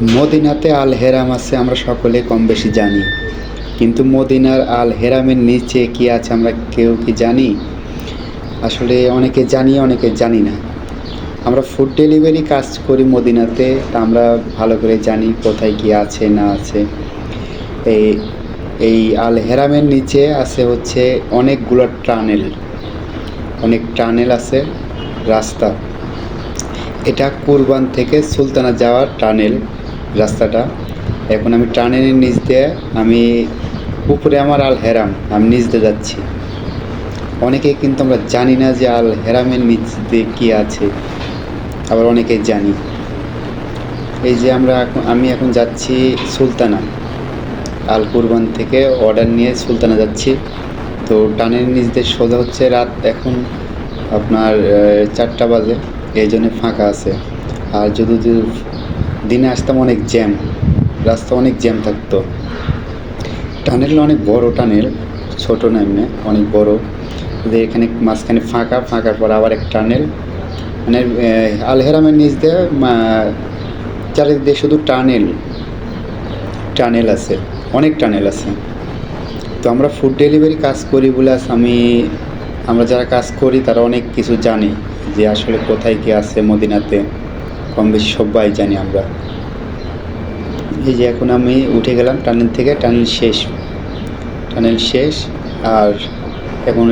মদিনাতে আল হেরাম আছে, আমরা সকলে কম বেশি জানি। কিন্তু মদিনার আল হেরামের নিচে কি আছে, আমরা কেউ কি জানি? আসলে অনেকে জানি অনেকে জানি না। আমরা ফুড ডেলিভারি কাজ করি মদিনাতে, তা আমরা ভালো করে জানি কোথায় কি আছে, না আছে। এই এই আল হেরামের নিচে আছে হচ্ছে অনেকগুলো টানেল। অনেক টানেল আছে, রাস্তা। এটা কুরবান থেকে সুলতানা যাওয়ার টানেল। রাস্তাটা। এখন আমি টানেলের নিচ দিয়ে আমি উপরে আমার আল হেরাম, আমি নিচ দিয়ে যাচ্ছি। অনেকে কিন্তু আমরা জানি না যে আল হেরামের নিচ দিয়ে কী আছে, আবার অনেকে জানি। এই যে আমরা এখন আমি এখন যাচ্ছি সুলতানা। আল কুরবান থেকে অর্ডার নিয়ে সুলতানা যাচ্ছি। তো টানের নিচ দিয়ে সোজা হচ্ছে রাত এখন আপনার চারটা বাজে, এই জন্য ফাঁকা আছে। আর যদি দিনে আসতাম অনেক জ্যাম, রাস্তা অনেক জ্যাম থাকতো। টানেল অনেক বড় টানেল, ছোট না এমনি, অনেক বড়। এখানে মাঝখানে ফাঁকা, ফাঁকার পর আবার এক টানেল। মানে আলহেরামের নিচ দিয়ে চারিদিক শুধু টানেল। টানেল আছে, অনেক টানেল আছে। তো আমরা ফুড ডেলিভারি কাজ করি বলে আমি, আমরা যারা কাজ করি তারা অনেক কিছু জানি যে আসলে কোথায় কি আছে মদিনাতে। কম বেশি সবাই জানি আমরা। এই যে এখন আমি উঠে গেলাম, টানেল থেকে, টানেল শেষ। টানেল শেষ, আর এখন